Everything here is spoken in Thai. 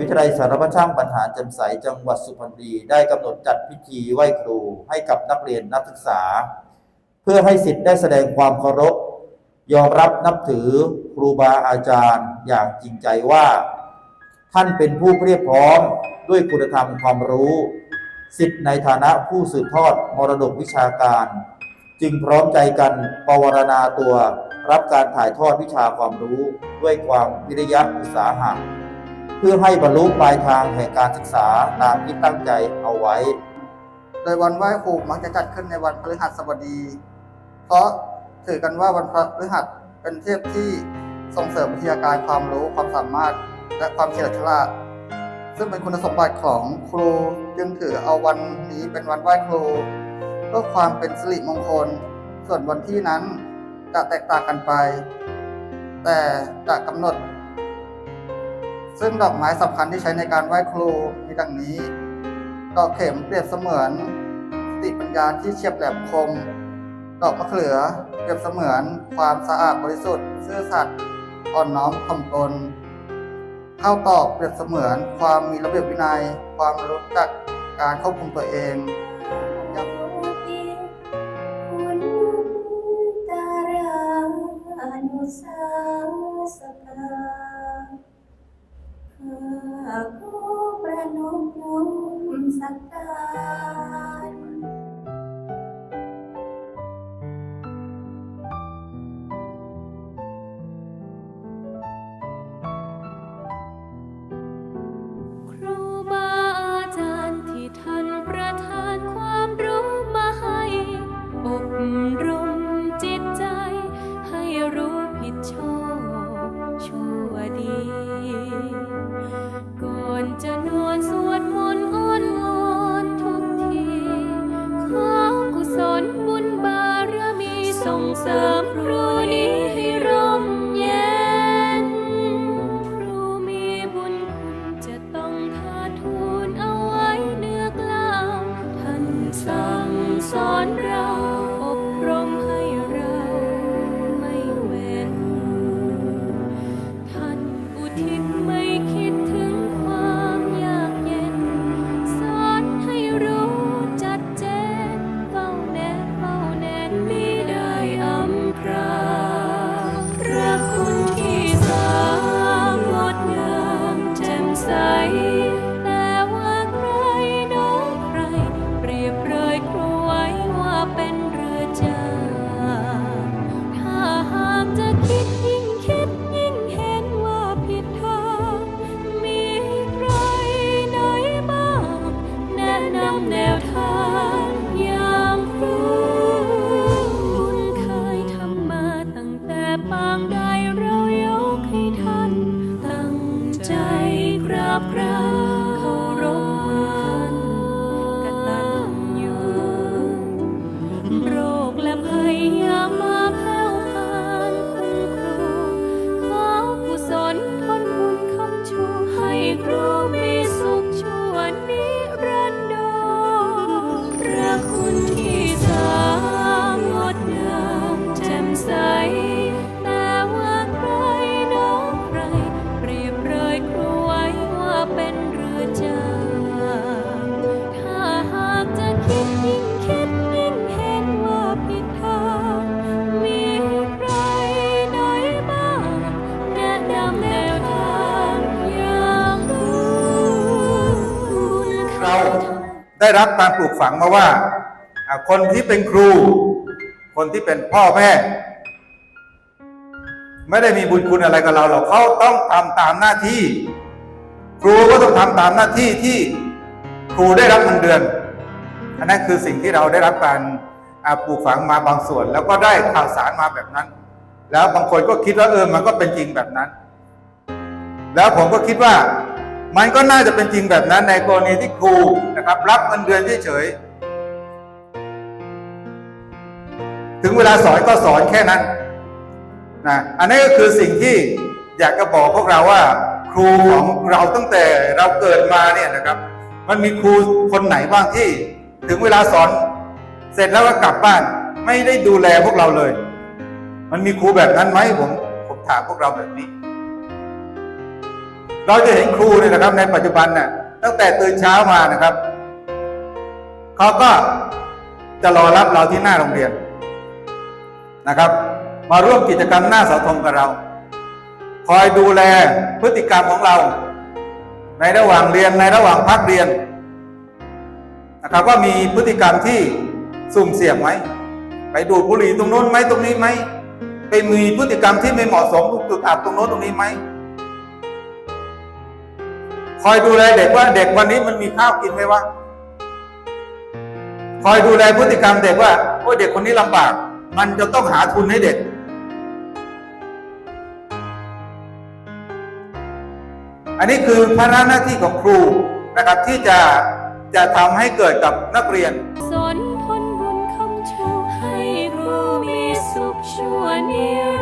วิทยาลัยสารพัดช่างบรรหารแจ่มใสจังหวัดสุพรรณบุรีได้กำหนดจัดพิธีไหว้ครูให้กับนักเรียนนักศึกษา เพื่อให้สิทธิ์ได้แสดงความเคารพ ยอมรับนับถือครูบาอาจารย์อย่างจริงใจว่า ท่านเป็นผู้เรียบพร้อมด้วยคุณธรรมความรู้ สิทธิ์ในฐานะผู้สืบทอดมรดกวิชาการ จึงพร้อมใจกันปวารณาตัว รับการถ่ายทอดวิชาความรู้ด้วยความวิริยะอุตสาหะ พื่อให้บรรลุปลายทางแห่งการศึกษาตามที่ตั้งใจเอาไว้ โดยวันไหว้ครูมักจะจัดขึ้นในวันพฤหัสบดี เพราะถือกันว่าวันพฤหัสเป็นเทพที่ส่งเสริมวิทยาการความรู้ความสามารถและความเฉลียวฉลาด ซึ่งเป็นคุณสมบัติของครูจึงถือเอาวันนี้เป็นวันไหว้ครูเพื่อความเป็นสิริมงคล ส่วนวันที่นั้นจะแตกต่างกันไป แต่จะกำหนด ซึ่งดอกไม้สำคัญที่ใช้ในการไหว้ครูมีดังนี้ ดอกเข็มเปรียบเสมือน สติปัญญาที่เฉียบแหลมคม ดอกมะเขือเปรียบเสมือน ความสะอาดบริสุทธิ์ซื่อสัตย์อ่อนน้อมถ่อมตนข้าวตอกเปรียบเสมือน ความมีระเบียบวินัย ความรู้จักการควบคุมตัวเอง ได้รับการปลูกฝังมาว่า คนที่เป็นครู คนที่เป็นพ่อแม่ ไม่ได้มีบุญคุณอะไรกับเราหรอกเขาต้องทำตามหน้าที่ ครูก็ต้องทำตามหน้าที่ที่ครูได้รับเงินเดือนอันนั้นคือสิ่งที่เราได้รับการปลูกฝังมาบางส่วน แล้วก็ได้ข่าวสารมาแบบนั้น แล้วบางคนก็คิดว่าเออมันก็เป็นจริงแบบนั้น แล้วผมก็คิดว่า มันก็น่าจะเป็นจริงแบบนั้นในกรณีที่ครูนะครับ รับเงินเดือนเฉยถึงเวลาสอนก็สอนแค่นั้นนะอันนี้ก็คือสิ่งที่อยากจะบอกพวกเราว่า ครูของเราตั้งแต่เราเกิดมาเนี่ยนะครับ มันมีครูคนไหนบ้างที่ ถึงเวลาสอน เสร็จแล้วก็กลับบ้าน ไม่ได้ดูแลพวกเราเลย มันมีครูแบบนั้นไหมผมผมถามพวกเราแบบนี้ เราจะเห็นครูเนี่ยนะครับ ในปัจจุบันเนี่ยตั้งแต่ตื่นเช้ามานะครับเขาก็จะรอรับเราที่หน้าโรงเรียนนะครับ มาร่วมกิจกรรมหน้าเสาธงกับเรา คอยดูแลพฤติกรรมของเรา ในระหว่างเรียนในระหว่างพักเรียนนะครับว่ามีพฤติกรรมที่สุ่มเสี่ยงไหมไปดูดบุหรี่ตรงโน้นไหมตรงนี้ไหมไปมีพฤติกรรมที่ไม่เหมาะสมจุดอับตรงโน้นตรงนี้ไหม คอยดูแลเด็กว่าเด็กวันนี้มันมีข้าวกินไหมวะคอยดูแลพฤติกรรมเด็กว่าโอ้เด็กคนนี้ลำบาก มันจะต้องหาทุนให้เด็ก อันนี้คือภาระหน้าที่ของครูนะครับที่จะจะทำให้เกิดกับนักเรียนสนทนบุญคำชูให้รู้มีสุขชั่วนิรันด